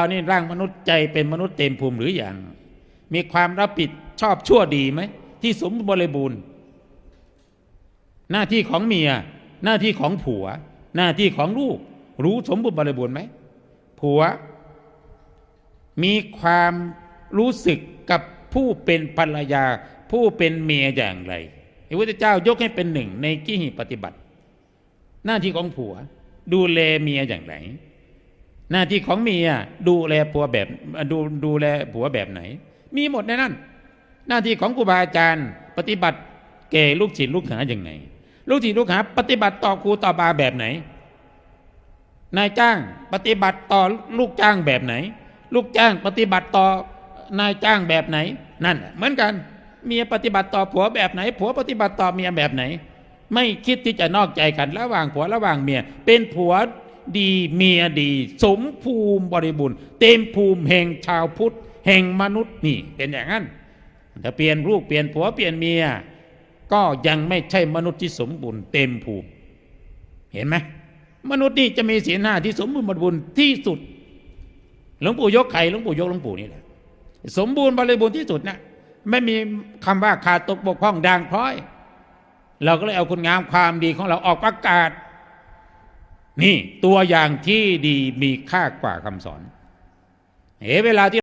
เรานี่ร่างมนุษย์ใจเป็นมนุษย์เต็มภูมิหรืออยังมีความรับผิดชอบชั่วดีไหม ที่สมบูรณ์บริบูรณ์ หน้าที่ของเมีย หน้าที่ของผัว หน้าที่ของลูก รู้สมบูรณ์บริบูรณ์ไหมผัว มีความรู้สึกกับผู้เป็นภรรยา ผู้เป็นเมียอย่างไรพระพุทธเจ้ายกให้เป็นหนึ่งในกิหิปฏิบัติ หน้าที่ของผัว ดูแลเมียอย่างไร หน้าที่ของเมียดูแลผัวแบบดูดูแลผัวแบบไหน มีหมดในนั้น หน้าที่ของครูบาอาจารย์ ปฏิบัติแก่ลูกศิษย์ลูกหาอย่างไงลูกศิษย์ลูกหา ปฏิบัติต่อครูต่อบาแบบไหน นายจ้างปฏิบัติต่อลูกจ้างแบบไหน ลูกจ้างปฏิบัติต่อนายจ้างแบบไหน นั่น เหมือนกันเมียปฏิบัติต่อผัวแบบไหน ผัวปฏิบัติต่อเมียแบบไหน ไม่คิดที่จะนอกใจกันระหว่างผัวระหว่างเมีย เป็นผัว ดีเมียดี สมภูมิบริบูรณ์เต็มภูมิแห่งชาวพุทธ แห่งมนุษย์นี่เป็นอย่างนั้นถ้าเปลี่ยนลูกเปลี่ยนผัวเปลี่ยนเมีย ก็ยังไม่ใช่มนุษย์ที่สมบูรณ์เต็มภูมิ เห็นไหมมนุษย์นี่จะมีศีลห้าที่สมบูรณ์บริบูรณ์ที่สุดหลวงปู่ยกไข่หลวงปู่ยกหลวงปู่นี่แหละสมบูรณ์บริบูรณ์ที่สุดนะไม่มีคำว่าขาดตกบกพร่องด่างพร้อย เราก็เลยเอาคุณงามความดีของเราออกประกาศ นี่ตัวอย่างที่ดีมีค่ากว่าคำสอน เอเวลาที่